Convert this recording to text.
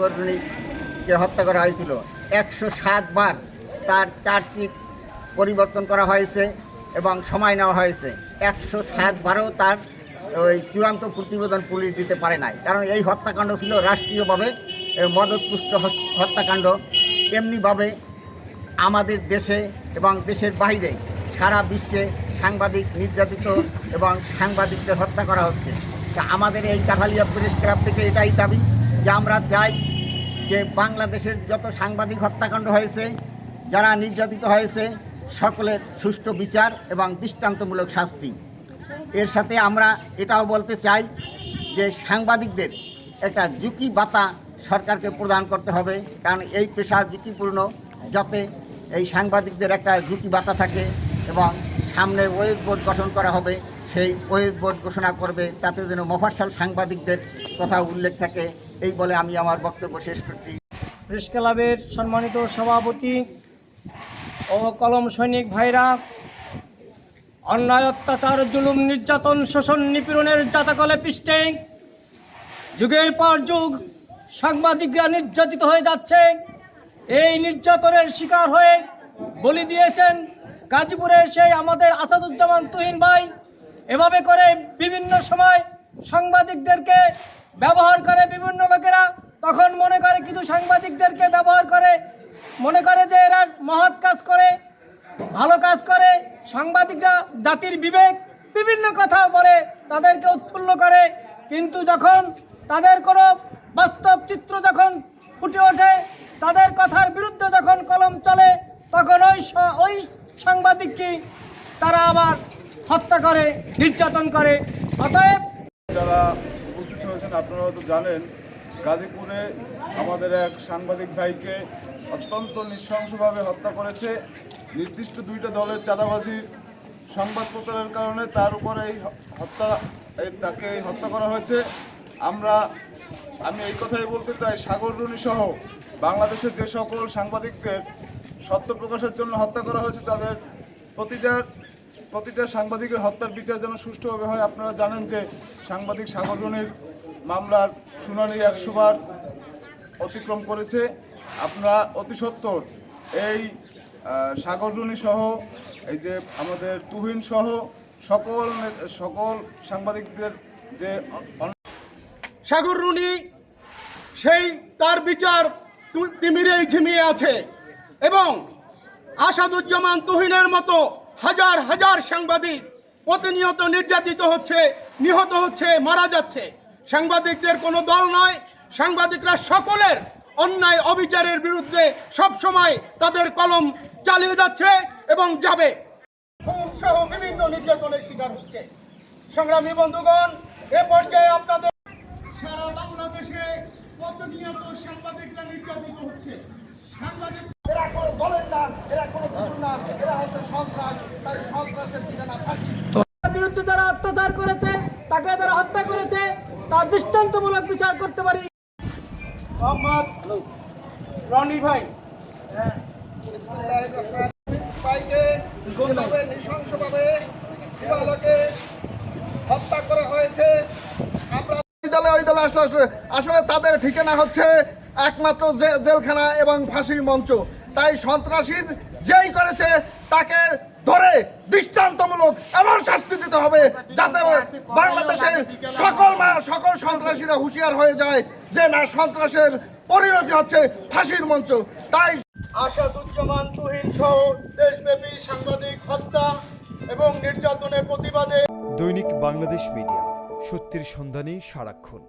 কর্মীকে হত্যা করা হয়েছিল, একশো সাত বার তার চার্জশিট পরিবর্তন করা হয়েছে এবং সময় নেওয়া হয়েছে। একশো সাত বারও তার ওই চূড়ান্ত প্রতিবেদন পুলিশ দিতে পারে নাই। কারণ এই হত্যাকাণ্ড ছিল রাষ্ট্রীয়ভাবে মদতপুষ্ট হত- হত্যাকাণ্ড। এমনিভাবে আমাদের দেশে এবং দেশের বাইরে সারা বিশ্বে সাংবাদিক নির্যাতিত এবং সাংবাদিকদের হত্যা করা হচ্ছে। তা আমাদের এই কাঠালিয়া প্রেস ক্লাব থেকে এটাই দাবি। যে আমরা চাই যে বাংলাদেশের যত সাংবাদিক হত্যাকাণ্ড হয়েছে, যারা নির্যাতিত হয়েছে, সকলের সুষ্ঠু বিচার এবং দৃষ্টান্তমূলক শাস্তি। এর সাথে আমরা এটাও বলতে চাই যে সাংবাদিকদের একটা ঝুঁকি বাতা সরকারকে প্রদান করতে হবে, কারণ এই পেশা ঝুঁকিপূর্ণ যাতে এই সাংবাদিকদের একটা ঝুঁকি বাতা থাকে এবং সামনে ওয়েজ বোর্ড গঠন করা হবে, সেই ওয়েজ বোর্ড ঘোষণা করবে, তাতে যেন মফাসাল সাংবাদিকদের কথা উল্লেখ থাকে। এই বলে আমি আমার বক্তব্য শেষ করছি। প্রেস ক্লাবের সম্মানিত সভাপতি ও কলম সৈনিক ভাইরা অন্যায় অত্যাচার জুলুম, নির্যাতন, শোষণ, নিপীড়নের জাতাকলে পৃষ্ঠে যুগের পর যুগ সাংবাদিকরা নির্যাতিত হয়ে যাচ্ছে। এই নির্যাতনের শিকার হয়ে বলি দিয়েছেন গাজীপুরে সেই আমাদের আসাদুজ্জামান তুহিন ভাই। এভাবে করে বিভিন্ন সময় সাংবাদিকদেরকে ব্যবহার করে বিভিন্ন লোকেরা। তখন মনে করে কিছু সাংবাদিকদেরকে ব্যবহার করে। মনে করে যে এরা মহৎ কাজ করে, ভালো কাজ করে। সাংবাদিকরা জাতির বিবেক, বিভিন্ন কথা বলে, তাদেরকে উৎফুল্ল করে। কিন্তু যখন তাদের কোনো বাস্তব চিত্র যখন ফুটে ওঠে, তাদের কথার বিরুদ্ধে যখন কলম চলে, তখন ওই ওই সাংবাদিককে তারা আবার হত্যা করে, নির্যাতন করে। অতএব যারা হয়েছেন আপনারা হয়তো জানেন, গাজীপুরে আমাদের এক সাংবাদিক ভাইকে অত্যন্ত নৃশংসভাবে হত্যা করেছে। নির্দিষ্ট দুইটা দলের চাঁদাবাজির সংবাদ প্রচারের কারণে তার উপরে এই হত্যা তাকে হত্যা করা হয়েছে। আমরা, আমি এই কথাই বলতে চাই, সাগর রুনি সহ বাংলাদেশের যে সকল সাংবাদিকদের সত্য প্রকাশের জন্য হত্যা করা হয়েছে, তাদের প্রতিটার প্রতিটা সাংবাদিকের হত্যার বিচার যেন সুষ্ঠুভাবে হয়। আপনারা জানেন যে সাংবাদিক সাগর রুনির মামলার শুনানি একশো বার অতিক্রম করেছে। আপনারা অতি সত্বর এই আহ, সহ এই যে আমাদের তুহিন সহ সকল সকল সাংবাদিকদের যে অন- সাগর রুনি সেই তার বিচার তিমিরেই ঝিমিয়ে আছে এবং আসাদুজ্জামান তুহিনের মতো হাজার হাজার সাংবাদিক প্রতিনিয়ত নির্যাতিত হচ্ছে নিহত হচ্ছে মারা যাচ্ছে। সাংবাদিকদের কোনো দল নয়, সাংবাদিকরা সকলের অন্যায় অবিচারের বিরুদ্ধে সব সময় তাদের কলম চালিয়ে যাচ্ছে এবং যাবে। সহ বিভিন্ন নির্যাতনের শিকার হচ্ছে। সংগ্রামী বন্ধুগণ, এ পর্যায়ে আপনাদের সারা বাংলাদেশে প্রতিনিয়ত সাংবাদিকরা নির্যাতিত হচ্ছে? সাংবাদিক এরা কোনো দলের না, এরা কোনো কিছুর না, এরা হচ্ছে সন্ত্রাস, তাই সন্ত্রাসের ঠিকানা ফাঁসি তার বিরুদ্ধে যারা অত্যাচার করেছে তাকে যারা হত্যা করেছে তার দৃষ্টান্তমূলক বিচার করতে পারি। মোহাম্মদ রনি ভাই। ভাইকে নৃশংসভাবে হত্যা করা হয়েছে। আমরা ওই দলে ওই দলে আসলে আসলে। আসলে তাদের ঠিকানা হচ্ছে একমাত্র জেলখানা এবং ফাঁসির মঞ্চ। তাই সন্ত্রাসী যেই করেছে তাকে ধরে দৃষ্টান্তমূলক এমন শাস্তি দিতে হবে যাতে বাংলাদেশের সকল মা সকল সন্ত্রাসীরা হুঁশিয়ার হয়ে যায় যে না সন্ত্রাসের পরিণতি হচ্ছে ফাঁসির মঞ্চ। তাই আশা আসাদুজ্জামান তুহিন সহ দেশব্যাপী সাংবাদিক হত্যা এবং নির্যাতনের প্রতিবাদে দৈনিক বাংলাদেশ মিডিয়া সত্যের সন্ধানে সারাক্ষণ।